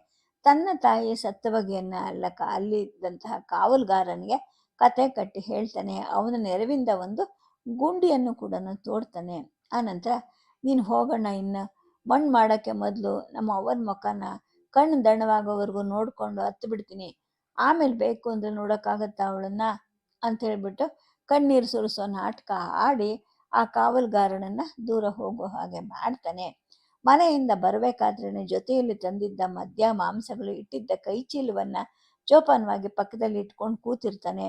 ತನ್ನ ತಾಯಿ ಸತ್ತ ಬಗೆಯನ್ನು ಅಲ್ಲ, ಅಲ್ಲಿದ್ದಂತಹ ಕಾವಲುಗಾರನಿಗೆ ಕತೆ ಕಟ್ಟಿ ಹೇಳ್ತಾನೆ. ಅವನ ನೆರವಿಂದ ಒಂದು ಗುಂಡಿಯನ್ನು ಕೂಡ ತೋಡ್ತಾನೆ. ಆನಂತರ ನೀನು ಹೋಗೋಣ ಇನ್ನು. ಮಣ್ಣು ಮಾಡೋಕ್ಕೆ ಮೊದಲು ನಮ್ಮ ಅವ್ವನ ಮುಖನ ಕಣ್ಣು ದಣವಾಗೋವರೆಗೂ ನೋಡಿಕೊಂಡು ಹತ್ತು ಬಿಡ್ತೀನಿ. ಆಮೇಲೆ ಬೇಕು ಅಂದರೆ ನೋಡೋಕ್ಕಾಗತ್ತಾ ಅವಳನ್ನ? ಅಂತ ಹೇಳಿಬಿಟ್ಟು ಕಣ್ಣೀರು ಸುರಿಸೋ ನಾಟಕ ಆಡಿ ಆ ಕಾವಲುಗಾರನನ್ನ ದೂರ ಹೋಗೋ ಹಾಗೆ ಮಾಡ್ತಾನೆ. ಮನೆಯಿಂದ ಬರಬೇಕಾದ್ರೆ ಜೊತೆಯಲ್ಲಿ ತಂದಿದ್ದ ಮದ್ಯ ಮಾಂಸಗಳು ಇಟ್ಟಿದ್ದ ಕೈ ಚೀಲವನ್ನು ಜೋಪಾನವಾಗಿ ಪಕ್ಕದಲ್ಲಿ ಇಟ್ಕೊಂಡು ಕೂತಿರ್ತಾನೆ.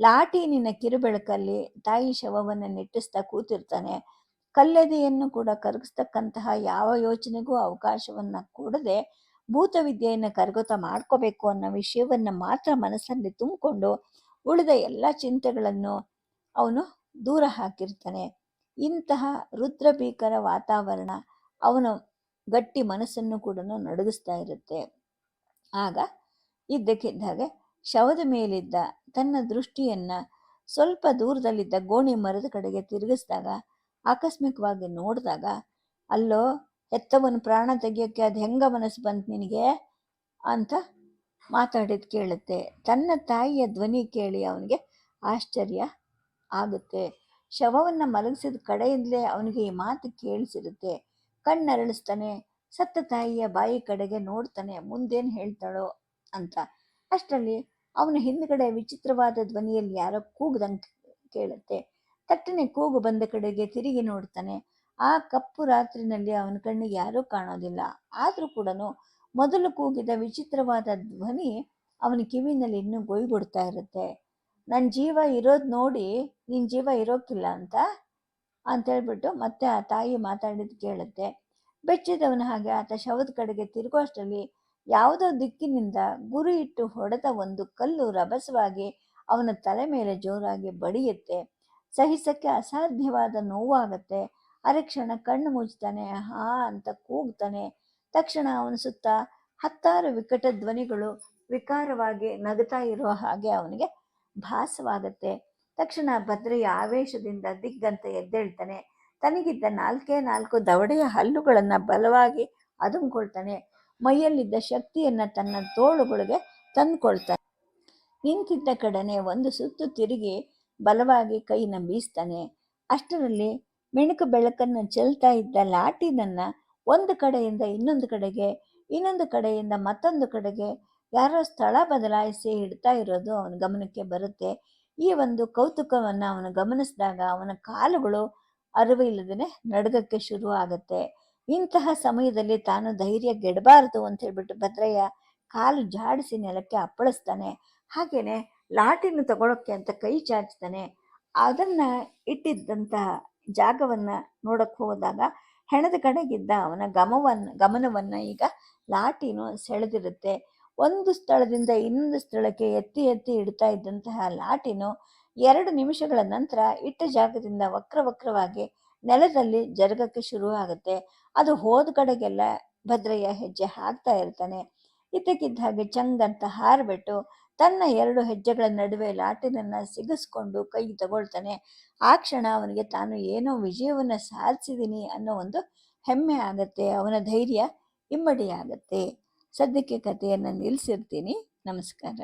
ಲಾಟೀನಿನ ಕಿರುಬೆಳಕಲ್ಲಿ ತಾಯಿ ಶವವನ್ನು ನೆಟ್ಟಿಸ್ತಾ ಕೂತಿರ್ತಾನೆ. ಕಲ್ಲೆದೆಯನ್ನು ಕೂಡ ಕರಗಿಸ್ತಕ್ಕಂತಹ ಯಾವ ಯೋಚನೆಗೂ ಅವಕಾಶವನ್ನು ಕೊಡದೆ ಭೂತವಿದ್ಯೆಯನ್ನು ಕರಗತ ಮಾಡ್ಕೋಬೇಕು ಅನ್ನೋ ವಿಷಯವನ್ನು ಮಾತ್ರ ಮನಸ್ಸಲ್ಲಿ ತುಂಬಿಕೊಂಡು ಉಳಿದ ಎಲ್ಲ ಚಿಂತೆಗಳನ್ನು ಅವನು ದೂರ ಹಾಕಿರ್ತಾನೆ. ಇಂತಹ ರುದ್ರಭೀಕರ ವಾತಾವರಣ ಅವನ ಗಟ್ಟಿ ಮನಸ್ಸನ್ನು ಕೂಡ ನಡುಗಿಸ್ತಾ ಇರುತ್ತೆ. ಆಗ ಇದ್ದಕ್ಕಿದ್ದಾಗೆ ಶವದ ಮೇಲಿದ್ದ ತನ್ನ ದೃಷ್ಟಿಯನ್ನು ಸ್ವಲ್ಪ ದೂರದಲ್ಲಿದ್ದ ಗೋಣಿ ಮರದ ಕಡೆಗೆ ತಿರುಗಿಸಿದಾಗ ಆಕಸ್ಮಿಕವಾಗಿ ನೋಡಿದಾಗ, ಅಲ್ಲೋ, ಹೆತ್ತವನ ಪ್ರಾಣ ತೆಗಿಯೋಕ್ಕೆ ಅದು ಹೆಂಗ ಮನಸ್ಸು ಬಂತು ನಿನಗೆ? ಅಂತ ಮಾತಾಡಿದ್ ಕೇಳುತ್ತೆ. ತನ್ನ ತಾಯಿಯ ಧ್ವನಿ ಕೇಳಿ ಅವನಿಗೆ ಆಶ್ಚರ್ಯ ಆಗುತ್ತೆ. ಶವವನ್ನು ಮಲಗಿಸಿದ ಕಡೆಯಿಂದಲೇ ಅವನಿಗೆ ಈ ಮಾತು ಕೇಳಿಸಿರುತ್ತೆ. ಕಣ್ಣರಳಿಸ್ತಾನೆ, ಸತ್ತ ತಾಯಿಯ ಬಾಯಿ ಕಡೆಗೆ ನೋಡ್ತಾನೆ, ಮುಂದೇನು ಹೇಳ್ತಾಳೋ? ಅಂತ. ಅಷ್ಟರಲ್ಲಿ ಅವನ ಹಿಂದ್ಗಡೆ ವಿಚಿತ್ರವಾದ ಧ್ವನಿಯಲ್ಲಿ ಯಾರೋ ಕೂಗ್ದಂಗೆ ಕೇಳುತ್ತೆ. ತಟ್ಟನೆ ಕೂಗು ಬಂದ ಕಡೆಗೆ ತಿರುಗಿ ನೋಡ್ತಾನೆ. ಆ ಕಪ್ಪು ರಾತ್ರಿನಲ್ಲಿ ಅವನ ಕಣ್ಣಿಗೆ ಯಾರೂ ಕಾಣೋದಿಲ್ಲ. ಆದರೂ ಕೂಡ ಮೊದಲು ಕೂಗಿದ ವಿಚಿತ್ರವಾದ ಧ್ವನಿ ಅವನ ಕಿವಿನಲ್ಲಿ ಇನ್ನೂ ಗೊಯ್ಬಿಡ್ತಾ ಇರುತ್ತೆ. ನನ್ನ ಜೀವ ಇರೋದು ನೋಡಿ ನಿನ್ನ ಜೀವ ಇರೋಕ್ಕಿಲ್ಲ ಅಂತ? ಅಂತೇಳ್ಬಿಟ್ಟು ಮತ್ತೆ ಆ ತಾಯಿ ಮಾತಾಡಿದ್ದು ಕೇಳುತ್ತೆ. ಬೆಚ್ಚಿದವನ ಹಾಗೆ ಆತ ಶವದ ಕಡೆಗೆ ತಿರುಗೋ ಅಷ್ಟರಲ್ಲಿ ಯಾವುದೋ ದಿಕ್ಕಿನಿಂದ ಗುರಿ ಇಟ್ಟು ಹೊಡೆದ ಒಂದು ಕಲ್ಲು ರಭಸವಾಗಿ ಅವನ ತಲೆ ಮೇಲೆ ಜೋರಾಗಿ ಬಡಿಯುತ್ತೆ. ಸಹಿಸಕ್ಕೆ ಅಸಾಧ್ಯವಾದ ನೋವಾಗತ್ತೆ. ಅರೆಕ್ಷಣ ಕಣ್ಣು ಮುಚ್ತಾನೆ ಹಾ ಅಂತ ಕೂಗ್ತಾನೆ. ತಕ್ಷಣ ಅವನ ಸುತ್ತ ಹತ್ತಾರು ವಿಕಟ ಧ್ವನಿಗಳು ವಿಕಾರವಾಗಿ ನಗತಾ ಇರೋ ಹಾಗೆ ಅವನಿಗೆ ಭಾಸವಾಗತ್ತೆ. ತಕ್ಷಣ ಭದ್ರೆಯ ಆವೇಶದಿಂದ ದಿಗ್ಗಂತ ಎದ್ದೇಳ್ತಾನೆ. ತನಗಿದ್ದ ನಾಲ್ಕೇ ನಾಲ್ಕು ದವಡೆಯ ಹಲ್ಲುಗಳನ್ನು ಬಲವಾಗಿ ಅದುಮ್ಕೊಳ್ತಾನೆ ಮೈಯಲ್ಲಿದ್ದ ಶಕ್ತಿಯನ್ನು ತನ್ನ ತೋಳುಗಳಿಗೆ ತಂದುಕೊಳ್ತಾನೆ. ನಿಂತಿದ್ದ ಕಡೆನೆ ಒಂದು ಸುತ್ತು ತಿರುಗಿ ಬಲವಾಗಿ ಕೈ ಬೀಸ್ತಾನೆ ಅಷ್ಟರಲ್ಲಿ ಮಿಣುಕು ಬೆಳಕನ್ನು ಚೆಲ್ತಾ ಇದ್ದ ಲಾಟಿನನ್ನು ಒಂದು ಕಡೆಯಿಂದ ಇನ್ನೊಂದು ಕಡೆಗೆ, ಇನ್ನೊಂದು ಕಡೆಯಿಂದ ಮತ್ತೊಂದು ಕಡೆಗೆ ಯಾರೋ ಸ್ಥಳ ಬದಲಾಯಿಸಿ ಇಡ್ತಾ ಇರೋದು ಅವನ ಗಮನಕ್ಕೆ ಬರುತ್ತೆ. ಈ ಒಂದು ಕೌತುಕವನ್ನು ಅವನು ಗಮನಿಸಿದಾಗ ಅವನ ಕಾಲುಗಳು ಅರಿವು ಇಲ್ಲದೇ ನಡಗಕ್ಕೆ ಶುರು ಆಗುತ್ತೆ. ಇಂತಹ ಸಮಯದಲ್ಲಿ ತಾನು ಧೈರ್ಯ ಗೆಡಬಾರದು ಅಂತ ಹೇಳ್ಬಿಟ್ಟು ಭದ್ರಯ್ಯ ಕಾಲು ಜಾಡಿಸಿ ನೆಲಕ್ಕೆ ಅಪ್ಪಳಿಸ್ತಾನೆ. ಹಾಗೇನೆ ಲಾಟಿನ ತಗೊಳಕ್ಕೆ ಅಂತ ಕೈ ಚಾಚ್ತಾನೆ ಅದನ್ನ ಇಟ್ಟಿದ್ದಂತಹ ಜಾಗವನ್ನ ನೋಡಕ್ ಹೋದಾಗ ಹೆಣದ ಕಡೆಗಿದ್ದ ಅವನ ಗಮವನ್ನ ಗಮನವನ್ನ ಈಗ ಲಾಟಿನು ಸೆಳೆದಿರುತ್ತೆ. ಒಂದು ಸ್ಥಳದಿಂದ ಇನ್ನೊಂದು ಸ್ಥಳಕ್ಕೆ ಎತ್ತಿ ಎತ್ತಿ ಇಡ್ತಾ ಇದ್ದಂತಹ ಲಾಟಿನು ಎರಡು ನಿಮಿಷಗಳ ನಂತರ ಇಟ್ಟ ಜಾಗದಿಂದ ವಕ್ರ ವಕ್ರವಾಗಿ ನೆಲದಲ್ಲಿ ಜರುಗಕ್ಕೆ ಶುರು ಆಗುತ್ತೆ. ಅದು ಹೋದ ಕಡೆಗೆಲ್ಲ ಭದ್ರಯ್ಯ ಹೆಜ್ಜೆ ಹಾಕ್ತಾ ಇರ್ತಾನೆ. ಇದ್ದಕ್ಕಿದ್ದ ಹಾಗೆ ಚಂಗಂತ ಹಾರ್ಬಿಟ್ಟು ತನ್ನ ಎರಡು ಹೆಜ್ಜೆಗಳ ನಡುವೆ ಲಾಟಿನನ್ನ ಸಿಗಿಸ್ಕೊಂಡು ಕೈ ತಗೊಳ್ತಾನೆ. ಆ ಕ್ಷಣ ಅವನಿಗೆ, ತಾನು ಏನೋ ವಿಜಯವನ್ನು ಸಾಧಿಸಿದ್ದೀನಿ ಅನ್ನೋ ಒಂದು ಹೆಮ್ಮೆ ಆಗತ್ತೆ, ಅವನ ಧೈರ್ಯ ಇಮ್ಮಡಿ ಆಗತ್ತೆ. ಸದ್ಯಕ್ಕೆ ಕಥೆಯನ್ನು ನಿಲ್ಲಿಸಿರ್ತೀನಿ ನಮಸ್ಕಾರ.